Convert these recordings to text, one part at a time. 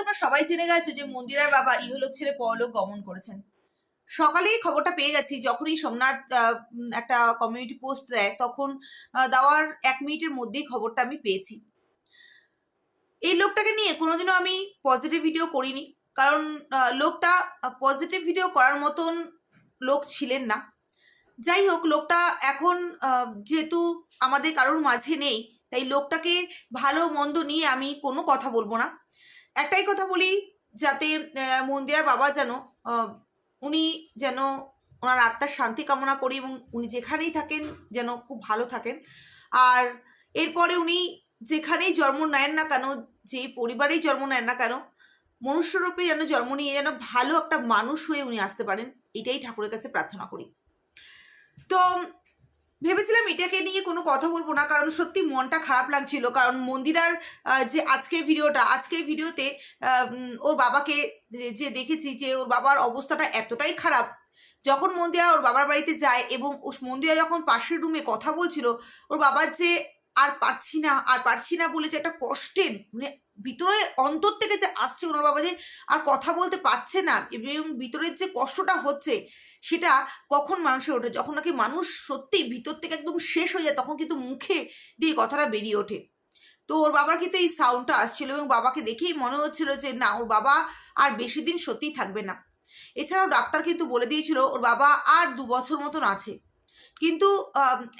তোমরা সবাই জেনে গেছো যে মন্দিরার বাবা ইহলোক ছেড়ে পরলোক গমন করেছেন। সকালেই খবরটা পেয়ে গেছি, যখনই সোমনাথ একটা কমিউনিটি পোস্ট দেয়, তখন দেওয়ার এক মিনিটের মধ্যেই খবরটা আমি পেয়েছি। এই লোকটাকে নিয়ে কোনোদিনও আমি পজিটিভ ভিডিও করিনি, কারণ লোকটা পজিটিভ ভিডিও করার মতন লোক ছিলেন না। যাই হোক, লোকটা এখন যেহেতু আমাদের কারোর মাঝে নেই, তাই লোকটাকে ভালো মন্দ নিয়ে আমি কোনো কথা বলব না। একটাই কথা বলি যাতে আহ, মন্দিরার বাবা যেন উনি যেন ওনার আত্মার শান্তি কামনা করি এবং উনি যেখানেই থাকেন যেন খুব ভালো থাকেন। আর এরপরে উনি যেখানেই জন্ম নেন না কেন যেই পরিবারেই জন্ম নেন না কেন মনুষ্যরূপে যেন জন্ম নিয়ে যেন ভালো একটা মানুষ হয়ে উনি আসতে পারেন এটাই ঠাকুরের কাছে প্রার্থনা করি। তো ভেবেছিলাম এটাকে নিয়ে কোনো কথা বলব না, কারণ সত্যি মনটা খারাপ লাগছিল। কারণ মন্দিরার যে আজকে ভিডিওটা আজকে ভিডিওতে ওর বাবাকে যে- দেখেছি যে ওর বাবার অবস্থাটা এতটাই খারাপ। যখন মন্দিরা ওর বাবার বাড়িতে যায় এবং মন্দিরা যখন পাশের রুমে কথা বলছিল, ওর বাবার যে আর পারছি না, আর পারছি না বলে যে একটা কষ্টের মানে ভিতরে অন্তর থেকে যে আসছে ওনার বাবা যে আর কথা বলতে পারছে না, এবং ভিতরের যে কষ্টটা হচ্ছে সেটা কখন মানুষের ওঠে? যখন নাকি মানুষ সত্যি ভিতর থেকে একদম শেষ হয়ে যায়, তখন কিন্তু মুখে দিয়ে কথাটা বেরিয়ে ওঠে। তো ওর বাবার কিন্তু এই সাউন্ডটা আসছিল এবং বাবাকে দেখেই মনে হচ্ছিল যে না, ওর বাবা আর বেশি দিন সত্যিই থাকবে না। এছাড়াও ডাক্তার কিন্তু বলে দিয়েছিল, ওর বাবা আর দু বছর মতন আছে। কিন্তু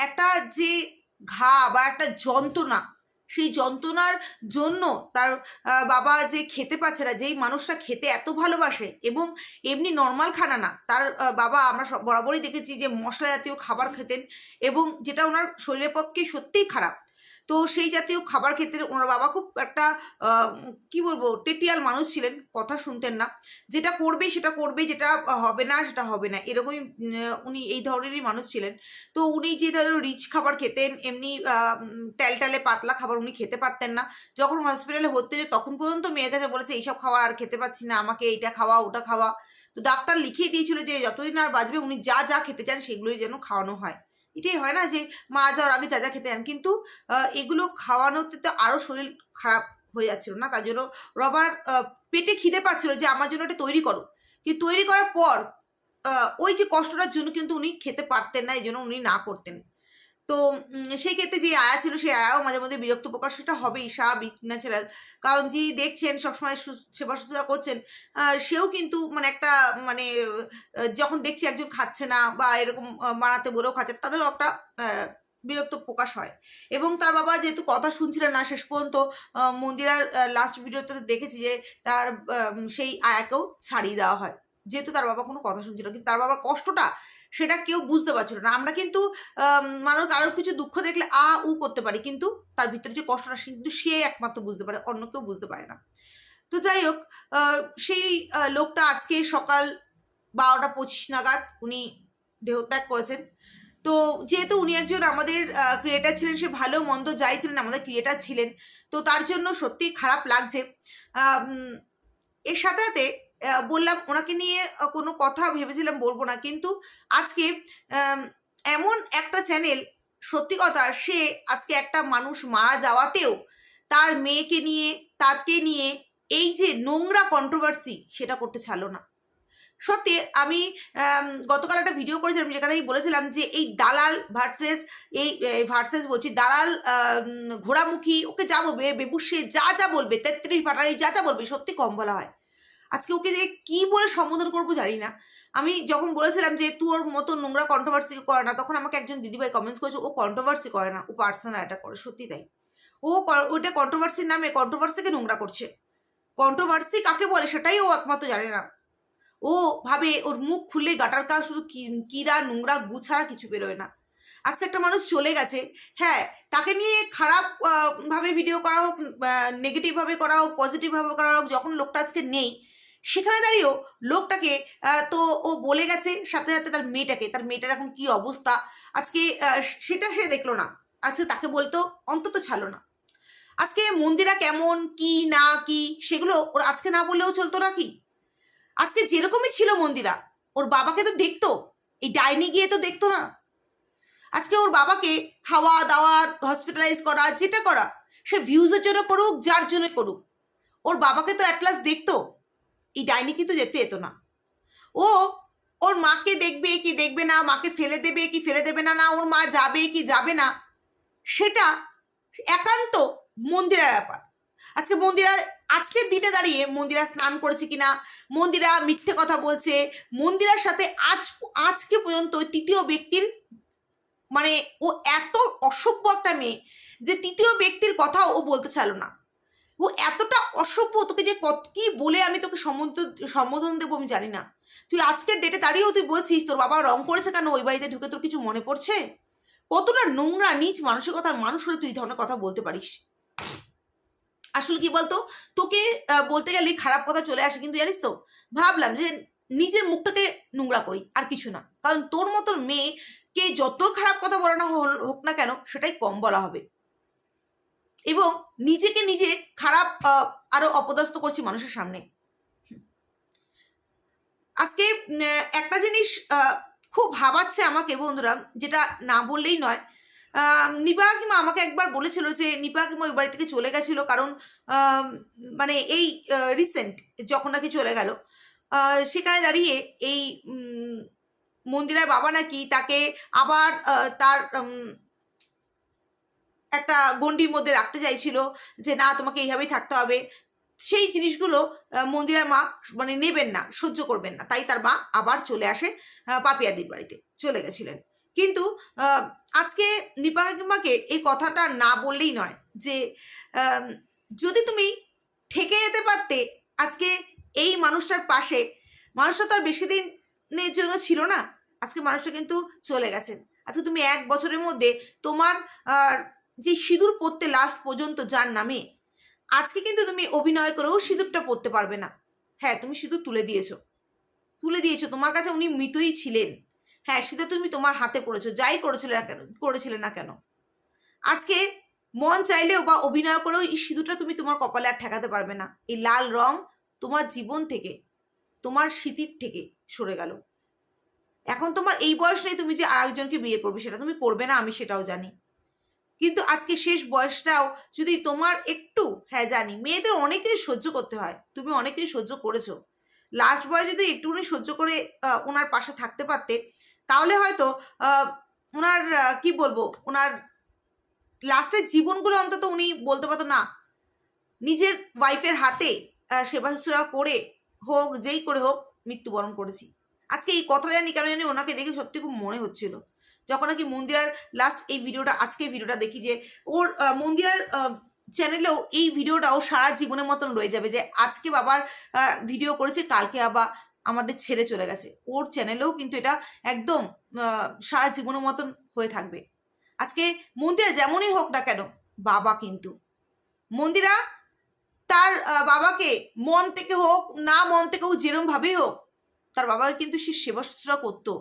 একটা যে ঘা বা একটা যন্ত্রণা। সেই যন্ত্রণার জন্য তার বাবা যে খেতে পাচ্ছে না, যেই মানুষটা খেতে এত ভালোবাসে এবং এমনি নর্মাল খানা না, তার বাবা আমরা বরাবরই দেখেছি যে মশলা জাতীয় খাবার খেতেন এবং যেটা ওনার শরীরের পক্ষে সত্যিই খারাপ। তো সেই জাতীয় খাবার খেতে ওনার বাবা খুব একটা কি বলব, টেটিয়াল মানুষ ছিলেন, কথা শুনতেন না। যেটা করবে সেটা করবে, যেটা হবে না সেটা হবে না। এরকমই উনি এই ধরনেরই মানুষ ছিলেন। তো উনি যে ধরো রিচ খাবার খেতেন, এমনি ট্যালটালে পাতলা খাবার উনি খেতে পারতেন না। যখন হসপিটালে ভর্তি হয়েছে, তখন পর্যন্ত মেয়ের কাছে বলেছে, এইসব খাবার আর খেতে পাচ্ছি না, আমাকে এইটা খাওয়া, ওটা খাওয়া। তো ডাক্তার লিখিয়ে দিয়েছিল যে যতদিন আর বাঁচবে, উনি যা যা খেতে চান, সেগুলোই যেন খাওয়ানো হয়। এটাই হয় না যে মারা যাওয়ার আগে যা যা খেতে যান। কিন্তু এগুলো খাওয়ানোতে তো আরও শরীর খারাপ হয়ে যাচ্ছিল না? তার জন্য রবার পেটে খিদে পাচ্ছিলো যে, আমার জন্য এটা তৈরি করো। কিন্তু তৈরি করার পর ওই যে কষ্টটার জন্য কিন্তু উনি খেতে পারতেন না, এই জন্য উনি না করতেন। তো সেই ক্ষেত্রে যে আয়া ছিল, সেই আয়াও মাঝে মধ্যে বিরক্ত প্রকাশ সেটা হবেই, স্বাভাবিক ন্যাচারাল কারণ যে দেখছেন, সবসময় সেবা শুশ্রূষা করছেন সেও কিন্তু মানে একটা মানে যখন দেখছি একজন খাচ্ছে না বা এরকম বানাতে বলেও খাচ্ছে, তাদেরও একটা বিরক্ত প্রকাশ হয়। এবং তার বাবা যেহেতু কথা শুনছিলেন না শেষ পর্যন্ত মন্দিরার লাস্ট ভিডিওতে দেখেছি যে তার সেই আয়াকেও ছাড়িয়ে দেওয়া হয়। যেহেতু তার বাবা কোনো কথা শুনছিল। কিন্তু তার বাবার কষ্টটা সেটা কেউ বুঝতে পারছিল না। আমরা কিন্তু মানুষ কারোর কিছু দুঃখ দেখলে আ, উ করতে পারি, কিন্তু তার ভিতরে যে কষ্টটা সে কিন্তু সে একমাত্র বুঝতে পারে, অন্য কেউ বুঝতে পারে না। তো যাই হোক সেই লোকটা আজকে সকাল বারোটা পঁচিশ নাগাদ উনি দেহত্যাগ করেছেন। তো যেহেতু উনি একজন আমাদের ক্রিয়েটার ছিলেন, সে ভালো মন্দ যাই ছিলেন, আমাদের ক্রিয়েটার ছিলেন, তো তার জন্য সত্যি খারাপ লাগছে। এর সাথে সাথে বললাম ওনাকে নিয়ে কোনো কথা ভেবেছিলাম বলব না। কিন্তু আজকে এমন একটা চ্যানেল সত্যি কথা, সে আজকে একটা মানুষ মারা যাওয়াতেও তার মেয়েকে নিয়ে, তাকে নিয়ে এই যে নোংরা কন্ট্রোভার্সি সেটা করতে ছাড়লো না। সত্যি, আমি গতকাল একটা ভিডিও করেছিলাম যেখানে আমি বলেছিলাম যে এই দালাল ভার্সেস এই ভার্সেস বলছি, দালাল ঘোড়ামুখী, ওকে যা বলবে বেবুসে যা যা বলবে, তেত্রিশ পাটারি যা যা বলবে, সত্যি কম বলা হয়। আজকে ওকে যে কি বলে সম্বোধন করব জানি না। আমি যখন বলেছিলাম যে তোর মতো নোংরা কন্ট্রোভার্সি করে না তখন আমাকে একজন দিদিভাই কমেন্টস করেছে, ও কন্ট্রোভার্সি করে না, ও পার্সোনাল এটা করে, সত্যি তাই। ও ক- ওইটা কন্ট্রোভার্সির নামে কন্ট্রোভার্সিকে নোংরা করছে। কন্ট্রোভার্সি কাকে বলে সেটাই ও একমাত্র জানে না। ও ভাবে ওর মুখ খুললে গাটার কাজ শুধু কি- কিরা নোংরা গু ছাড়া কিছু বেরোয় না। আজকে একটা মানুষ চলে গেছে হ্যাঁ তাকে নিয়ে খারাপ ভাবে ভিডিও করা হোক নেগেটিভ ভাবে করা হোক পজিটিভ ভাবে করা হোক, যখন লোকটা আজকে নেই সেখানে দাঁড়িয়েও লোকটাকে তো ও বলে গেছে সাথে সাথে তার মেয়েটাকে। তার মেয়েটার এখন কি অবস্থা? আজকে সেটা সে দেখল না। আজকে তাকে বলতো অন্তত ছাড়লো না। আজকে মন্দিরা কেমন, কি, না, কি, সেগুলো ওর আজকে না বললেও চলতো না কি আজকে যেরকমই ছিল মন্দিরা, ওর বাবাকে তো দেখতো, এই ডাইনি গিয়ে তো দেখতো না। আজকে ওর বাবাকে খাওয়া, দাওয়া হসপিটালাইজ করা, যেটা করা, সে ভিউজের জন্য করুক, যার জন্য করুক, ওর বাবাকে তো অ্যাটলাস দেখতো। এই ডাইনি কিন্তু যেতে যেত না। ও, ওর মাকে দেখবে কি দেখবে না, মাকে ফেলে দেবে কি ফেলে দেবে না না, ওর মা যাবে কি যাবে না, সেটা একান্ত মন্দিরার ব্যাপার। আজকে মন্দিরা, আজকের দিনে দাঁড়িয়ে মন্দিরা স্নান করেছে কিনা, মন্দিরা মিথ্যে কথা বলছে, মন্দিরার সাথে আজ, আজকে পর্যন্ত তৃতীয় ব্যক্তির মানে ও এত অসভ্য একটা মেয়ে যে তৃতীয় ব্যক্তির কথা ও বলতে চাইলো না। ও এতটা অসভ্য, তোকে যে কত, কি বলে আমি তোকে সম্বোধন দেবো আমি জানি না। তুই আজকের ডেটে দাঁড়িয়েও তুই বলছিস, তোর বাবা রং করেছে কেন, ওই বাড়িতে ঢুকে তোর কিছু মনে পড়ছে? কতটা নোংরা, নিচ মানসিকতার মানুষ হলে তুই ধরনের কথা বলতে পারিস। আসলে কি বলতো, তোকে বলতে গেলে খারাপ কথা চলে আসে, কিন্তু জানিস তো, ভাবলাম যে নিজের মুখটাকে নোংরা করি, আর কিছু না। কারণ তোর মতন মেয়েকে যত খারাপ কথা বলানো হোক না কেন, সেটাই কম বলা হবে। এবং নিজেকে নিজে খারাপ আরও অপদস্থ করছি মানুষের সামনে। আজকে একটা জিনিস খুব ভাবাচ্ছে আমাকে বন্ধুরা, যেটা না বললেই নয়। নিপা কাকিমা আমাকে একবার বলেছিল যে, নিপা কাকিমা ওই বাড়ি থেকে চলে গেছিল কারণ মানে এই রিসেন্ট যখন নাকি চলে গেল সেখানে দাঁড়িয়ে এই মন্দিরের বাবা নাকি তাকে আবার তার একটা গণ্ডির মধ্যে রাখতে চাইছিল যে, না, তোমাকে এইভাবেই থাকতে হবে। সেই জিনিসগুলো মন্দিরের মা মানে নেবেন না, সহ্য করবেন না। তাই তার মা আবার চলে আসে পাপিয়াদির বাড়িতে। চলে গেছিলেন। কিন্তু আজকে নিপা কাকিমাকে এই কথাটা না বললেই নয় যে যদি তুমি থেকে যেতে পারতে, আজকে এই মানুষটার পাশে, মানুষটা তো আর বেশি দিনের জন্য ছিল না, আজকে মানুষটা কিন্তু চলে গেছেন। আজকে তুমি এক বছরের মধ্যে তোমার যে সিঁদুর পরতে লাস্ট পর্যন্ত যার নামে, আজকে কিন্তু তুমি অভিনয় করেও সিঁদুরটা পরতে পারবে না। হ্যাঁ তুমি সিঁদুর তুলে দিয়েছ। তুলে দিয়েছ, তোমার কাছে উনি মৃতই ছিলেন। হ্যাঁ সেটা তুমি তোমার হাতে পড়েছো, যাই করেছিলে না কেন করেছিলে না কেন। আজকে মন চাইলেও বা অভিনয় করেও এই সিঁদুরটা তুমি তোমার কপালে আর ঠেকাতে পারবে না। এই লাল রং তোমার জীবন থেকে, তোমার স্মৃতির থেকে সরে গেল। এখন তোমার এই বয়স নেই তুমি যে আরেকজনকে বিয়ে করবে, সেটা তুমি করবে না, আমি সেটাও জানি। কিন্তু আজকে শেষ বয়সটাও যদি তোমার একটু হ্যাঁ জানি, মেয়েদের অনেকেই সহ্য করতে হয়, তুমি অনেকেই সহ্য করেছ। লাস্ট বয় যদি একটুখানি সহ্য করে ওনার পাশে থাকতে পারতে, তাহলে হয়তো ওনার কি বলব ওনার লাস্টের জীবনগুলো অন্তত উনি বলতে পারতো, না, নিজের ওয়াইফের হাতে সেবা শুশ্রূষা করে হোক, যেই করে হোক, মৃত্যুবরণ করেছি। আজকে এই কথাটা জানি কেন জানি ওনাকে দেখে সত্যি খুব মনে হচ্ছিল। যখন নাকি মন্দিরার লাস্ট এই ভিডিওটা আজকে ভিডিওটা দেখি যে ওর মন্দিরার চ্যানেলেও এই ভিডিওটাও সারা জীবনের মতন রয়ে যাবে যে আজকে বাবার ভিডিও করেছে, কালকে আবার আমাদের ছেড়ে চলে গেছে। ওর চ্যানেলেও কিন্তু এটা একদম সারা জীবনের মতন হয়ে থাকবে। আজকে মন্দিরা যেমনই হোক না কেন, বাবা কিন্তু। মন্দিরা তার বাবাকে মন থেকে হোক, না মন থেকে হোক যেরম ভাবেই হোক, তার বাবাকে কিন্তু সে সেবা শুশ্রূষা করতো।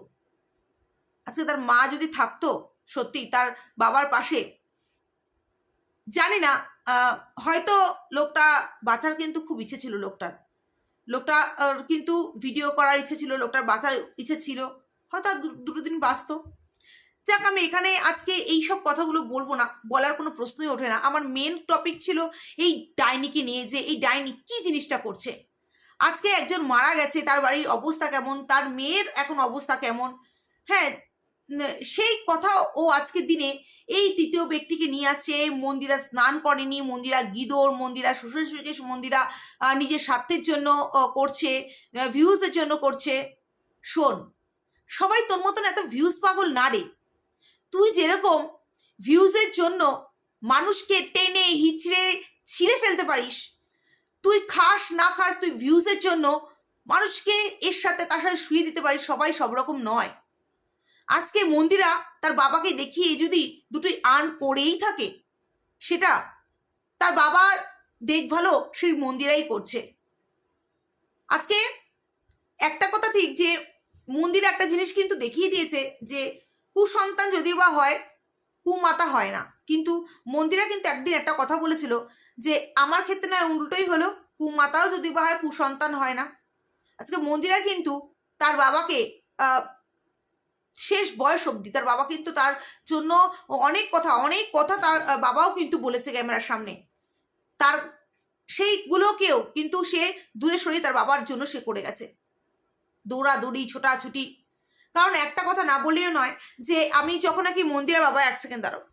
আজকে তার মা যদি থাকতো সত্যি তার বাবার পাশে জানি না হয়তো লোকটা বাঁচার কিন্তু খুব ইচ্ছে ছিল লোকটার। লোকটা কিন্তু ভিডিও করার ইচ্ছে ছিল, লোকটার বাঁচার ইচ্ছে ছিল। হয়তো দুটো দিন বাঁচতো। যাক, আমি এখানে আজকে এই সব কথাগুলো বলব না, বলার কোনো প্রশ্নই ওঠে না। আমার মেন টপিক ছিল এই ডাইনিকে নিয়ে যে, এই ডাইনি কি জিনিসটা করছে? আজকে একজন মারা গেছে, তার বাড়ির অবস্থা কেমন? তার মেয়ের এখন অবস্থা কেমন? হ্যাঁ সেই কথা ও আজকের দিনে এই তৃতীয় ব্যক্তিকে নিয়ে আসছে। মন্দিরা স্নান করেনি, মন্দিরা গিদোর, মন্দিরা শ্বশুর শাশুড়িকে মন্দিরা নিজের স্বার্থের জন্য করছে ভিউজের জন্য করছে। শোন, সবাই তোর মতন এত ভিউজ পাগল না রে। তুই যেরকম ভিউজের জন্য মানুষকে টেনে, হিচড়ে ছিঁড়ে ফেলতে পারিস, তুই খাস, না খাস, তুই ভিউজের জন্য মানুষকে এর সাথে তার সাথে শুয়ে দিতে পারিস, সবাই সব রকম নয়। আজকে মন্দিরা তার বাবাকে দেখিয়ে যদি দুটোই আর্ন করেই থাকে, সেটা তার বাবার দেখভালও সেই মন্দিরাই করছে। আজকে একটা কথা ঠিক যে, মন্দির একটা জিনিস কিন্তু দেখিয়ে দিয়েছে যে, কুসন্তান যদিও বা হয়, কুমাতা হয় না। কিন্তু মন্দিরা কিন্তু একদিন একটা কথা বলেছিল যে, আমার ক্ষেত্রে নয় উল্টোই হলো, কুমাতাও যদি বা হয়, কুসন্তান হয় না। আজকে মন্দিরা কিন্তু তার বাবাকে শেষ বয়স অবধি। তার বাবা কিন্তু তার জন্য অনেক কথা অনেক কথা তার বাবাও কিন্তু বলেছে ক্যামেরার সামনে। তার সেইগুলোকেও কিন্তু সে দূরে সরিয়ে তার বাবার জন্য সে করে গেছে। দৌড়াদৌড়ি, ছোটাছুটি। কারণ একটা কথা না বললেও নয় যে আমি যখন নাকি মন্দিরের বাবা, এক সেকেন্ড দাঁড়াও।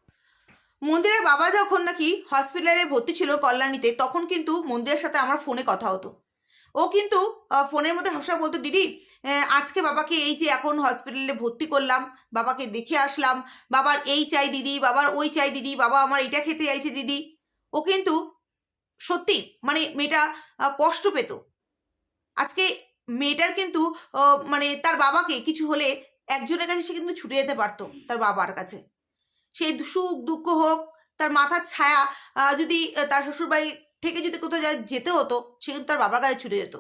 মন্দিরের বাবা যখন নাকি হসপিটালে ভর্তি ছিল কল্যাণীতে, তখন কিন্তু মন্দিরের সাথে আমার ফোনে কথা হতো। ও কিন্তু ফোনের মধ্যে হাসা বলতো, দিদি আজকে বাবাকে এই যে এখন হসপিটালে ভর্তি করলাম, বাবাকে দেখে আসলাম, বাবার এই চাই দিদি, বাবার ওই চাই দিদি, বাবা আমার এটা খেতে চাইছে দিদি। ও কিন্তু সত্যি মানে মেয়েটা কষ্ট পেত। আজকে মেয়েটার কিন্তু মানে তার বাবাকে কিছু হলে একজনের কাছে সে কিন্তু ছুটে যেতে পারতো, তার বাবার কাছে। সেই সুখ দুঃখ হোক, তার মাথার ছায়া যদি তার শ্বশুরবাড়ি থেকে যদি কোথাও যা যেতে হতো, সে কিন্তু তার বাবার কাছে ছুটে যেত।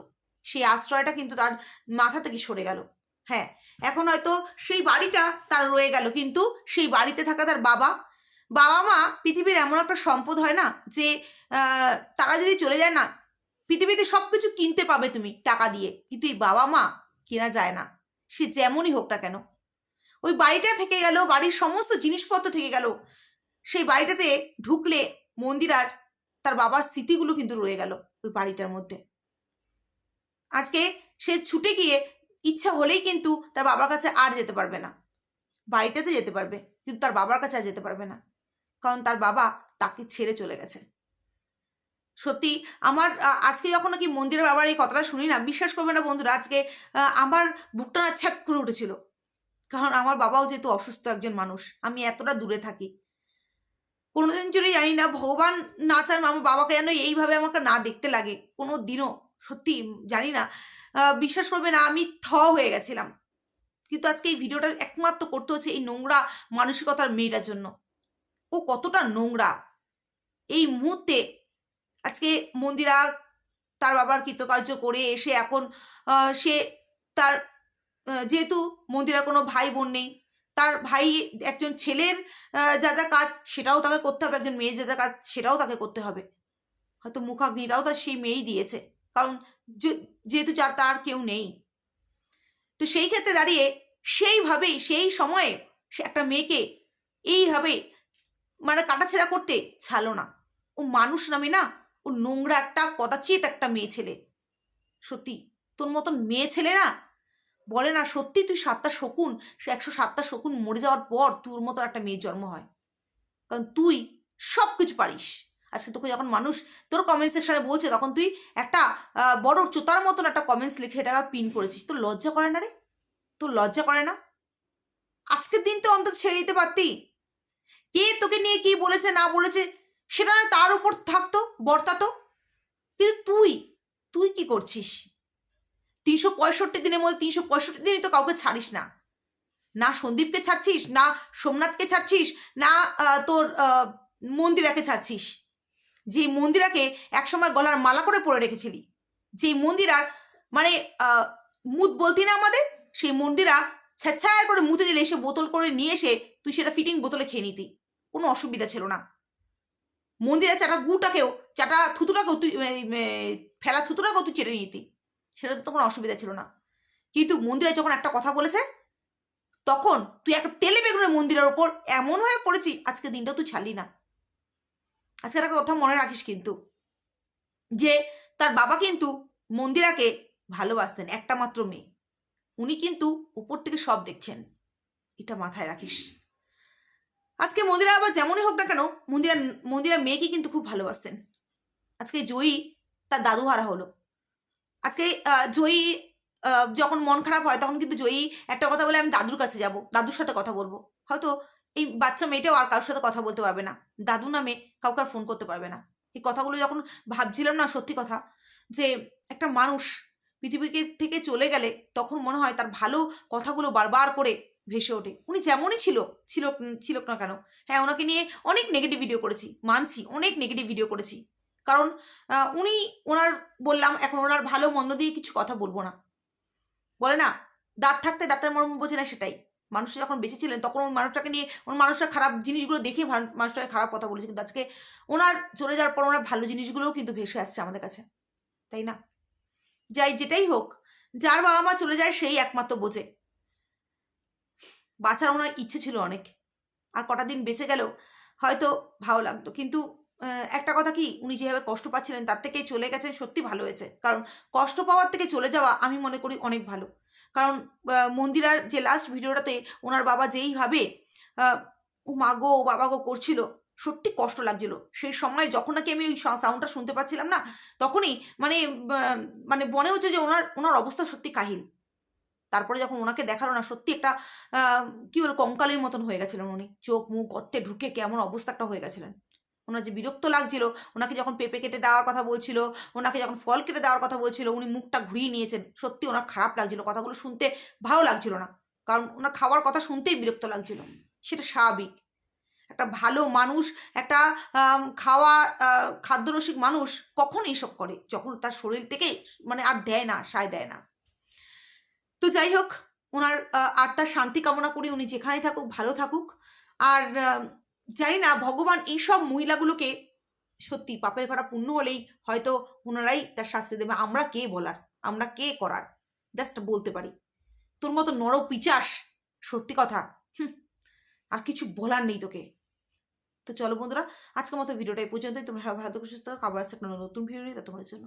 সেই আশ্রয়টা কিন্তু তার মাথা থেকে সরে গেল। হ্যাঁ এখন হয়তো সেই বাড়িটা তার রয়ে গেল, কিন্তু সেই বাড়িতে থাকা তার বাবা বাবা মা পৃথিবীর এমন একটা সম্পদ হয় না যে তারা যদি চলে যায় না, পৃথিবীতে সব কিছু কিনতে পাবে তুমি টাকা দিয়ে, কিন্তু এই বাবা মা কেনা যায় না। সে যেমনই হোক না কেন। ওই বাড়িটা থেকে গেল, বাড়ির সমস্ত জিনিসপত্র থেকে গেল। সেই বাড়িটাতে ঢুকলে মন্দিরার তার বাবার স্মৃতিগুলো কিন্তু রয়ে গেল ওই বাড়িটার মধ্যে। আজকে সে ছুটে গিয়ে ইচ্ছা হলেই কিন্তু তার বাবার কাছে আর যেতে পারবে না। বাড়িটাতে যেতে পারবে, কিন্তু তার বাবার কাছে আর যেতে পারবে না। কারণ তার বাবা তাকে ছেড়ে চলে গেছে। সত্যি আমার আজকে যখন নাকি মন্দিরের বাবার এই কথাটা শুনি না, বিশ্বাস করবে না বন্ধুরা, আজকে আমার বুকটা না ছ্যাক করে উঠেছিল। কারণ আমার বাবাও যেহেতু অসুস্থ একজন মানুষ, আমি এতটা দূরে থাকি। কোনোদিন জুড়ে জানি না, ভগবান না চান আমার বাবাকে যেন এইভাবে আমাকে না দেখতে লাগে। কোনো দিনও, সত্যি জানি না। বিশ্বাস করবে না, আমি থ হয়ে গেছিলাম। কিন্তু আজকে এই ভিডিওটা একমাত্র করতে হচ্ছে এই নোংরা মানসিকতার মেয়েটার জন্য। ও কতটা নোংরা। এই মুহূর্তে আজকে মন্দিরা তার বাবার কৃতকার্য করে এসে এখন সে তার যেহেতু মন্দিরা কোনো ভাই বোন নেই তার ভাই একজন ছেলের যা যা কাজ সেটাও তাকে করতে হবে, একজন মেয়ের যা যা কাজ সেটাও তাকে করতে হবে। হয়তো মুখাগ্নিটাও তার সেই মেয়েই দিয়েছে, কারণ যেহেতু যার, তার কেউ নেই। তো সেই ক্ষেত্রে দাঁড়িয়ে সেইভাবেই, সেই সময়ে সে একটা মেয়েকে এইভাবে মানে কাটাছেড়া করতে ছাড়লো না। ও মানুষ নামে না, ও নোংরা একটা কদাচিত একটা মেয়ে ছেলে। সত্যি, তোর মতন মেয়ে ছেলে না বলে না সত্যি তুই সাতটা শকুন সে একশো সাতটা শকুন মরে যাওয়ার পর তোর মতো একটা মেয়ের জন্ম হয়। কারণ তুই সব কিছু পারিস। আজকে তোকে যখন মানুষ তোর কমেন্ট সেকশনে বলছে, তখন তুই একটা বড় চোতার মতন একটা কমেন্টস লিখে এটা পিন করেছিস। তোর লজ্জা করে না রে? তোর লজ্জা করে না? আজকের দিন তো অন্তত ছেড়ে দিতে পারতি। কে তোকে নিয়ে কি বলেছে, না বলেছে, সেটা তার উপর থাকতো, বর্তাতো। কিন্তু তুই তুই কি করছিস? তিনশো পঁয়ষট্টি দিনের মধ্যে তিনশো পঁয়ষট্টি দিনই তো কাউকে ছাড়িস না। না সন্দীপকে ছাড়ছিস, না সোমনাথকে ছাড়ছিস, না তোর মন্দিরাকে ছাড়ছিস। যে মন্দিরাকে একসময় গলার মালা করে পরে রেখেছিলি যে মন্দিরার মানে মুদ বলতি না আমাদের? সেই মন্দিরা স্বেচ্ছায় করে মুতে দিলে এসে বোতল করে নিয়ে এসে তুই সেটা ফিটিং বোতলে খেয়ে নিতি। কোনো অসুবিধা ছিল না। মন্দিরা চাটা গুটাকেও, চাটা থুতুটাকেও তুই ফেলা থুতুটাকেও তুই চেটে নিতি। সেটা তো কোনো অসুবিধা ছিল না। কিন্তু মন্দিরে যখন একটা কথা বলেছে, তখন তুই একটা তেলে বেগুনের মন্দিরের ওপর এমনভাবে পড়েছি আজকে দিনটা তুই ছাড়লি না। আজকে একটা কথা মনে রাখিস কিন্তু, যে তার বাবা কিন্তু মন্দিরাকে ভালোবাসতেন, একটা মাত্র মেয়ে। উনি কিন্তু উপর থেকে সব দেখছেন। এটা মাথায় রাখিস। আজকে মন্দিরা আবার যেমনই হোক না কেন মন্দিরা মন্দিরা মেয়েকে কিন্তু খুব ভালোবাসতেন। আজকে জয়ী তার দাদু হারা হলো। আজকে জয়ী যখন মন খারাপ হয় তখন কিন্তু জয়ী একটা কথা বলে আমি দাদুর কাছে যাব। দাদুর সাথে কথা বলব। হয়তো এই বাচ্চা মেয়েটাও আর কারোর সাথে কথা বলতে পারবে না। দাদু নামে কাউকে আর ফোন করতে পারবে না। এই কথাগুলো যখন ভাবছিলাম না সত্যি কথা, যে একটা মানুষ পৃথিবীকে থেকে চলে গেলে তখন মনে হয় তার ভালো কথাগুলো বারবার করে ভেসে ওঠে। উনি যেমনই ছিল ছিল ছিল না কেন হ্যাঁ ওনাকে নিয়ে অনেক নেগেটিভ ভিডিও করেছি, মানছি, অনেক নেগেটিভ ভিডিও করেছি। কারণ উনি ওনার বললাম, এখন ওনার ভালো মন্দ দিয়ে কিছু কথা বলব না। বলে না, দাঁত থাকতে দাঁতের মর্ম বোঝে না সেটাই। মানুষ যখন বেঁচে ছিলেন, তখন ওই মানুষটাকে নিয়ে, ওই মানুষটা খারাপ জিনিসগুলো দেখে মানুষটাকে খারাপ কথা বলেছে। কিন্তু আজকে ওনার চলে যাওয়ার পর ওনার ভালো জিনিসগুলোও কিন্তু ভেসে আসছে আমাদের কাছে। তাই না? যাই যেটাই হোক, যার বাবা মা চলে যায় সেই একমাত্র বোঝে। বাঁচার ওনার ইচ্ছে ছিল অনেক। আর কটা দিন বেঁচে গেলেও হয়তো ভালো লাগতো। কিন্তু একটা কথা কি, উনি যেভাবে কষ্ট পাচ্ছিলেন তার থেকে চলে গেছেন, সত্যি ভালো হয়েছে। কারণ কষ্ট পাওয়ার থেকে চলে যাওয়া আমি মনে করি অনেক ভালো। কারণ মন্দিরার যে লাস্ট ভিডিওটাতে ওনার বাবা যেইভাবে ও মা গো বাবা গো করছিল, সত্যি কষ্ট লাগছিল। সেই সময় যখন নাকি আমি ওই সাউন্ডটা শুনতে পাচ্ছিলাম না, তখনই মানে মানে মনে হচ্ছে যে ওনার ওনার অবস্থা সত্যি কাহিল। তারপরে যখন ওনাকে দেখাল না, সত্যি একটা কি বল, কঙ্কালের মতন হয়ে গেছিলেন উনি। চোখ, মুখ, গর্তে ঢুকে কেমন অবস্থা একটা হয়ে গেছিলেন। ওনার যে বিরক্ত লাগছিল ওনাকে যখন পেঁপে কেটে দেওয়ার কথা বলছিল ওনাকে যখন ফল কেটে দেওয়ার কথা বলছিল উনি মুখটা ঘুরিয়ে নিয়েছেন। সত্যি ওনার খারাপ লাগছিল কথাগুলো শুনতে ভালো লাগছিল না। কারণ ওনার খাওয়ার কথা শুনতেই বিরক্ত লাগছিল। সেটা স্বাভাবিক। একটা ভালো মানুষ একটা খাওয়া খাদ্যরসিক মানুষ কখন এইসব করে? যখন তার শরীর থেকে মানে আর দেয় না সায় দেয় না। তো যাই হোক ওনার আহ, আত্মার শান্তি কামনা করি উনি যেখানেই থাকুক ভালো থাকুক। আর জানি না ভগবান এইসব মহিলাগুলোকে সত্যি পাপের ঘটা পূর্ণ হলেই হয়তো ওনারাই তার শাস্তি দেবে। আমরা কে বলার? আমরা কে করার? জাস্ট বলতে পারি। তোর মতো নর পিচাস সত্যি কথা। আর কিছু বলার নেই তোকে। তো চলো বন্ধুরা আজকের মতো ভিডিওটা এই পর্যন্তই। তোমরা ভালো থাকো, সুস্থ খাবার আসছে নতুন ভিডিও নিয়ে ততক্ষণের জন্য।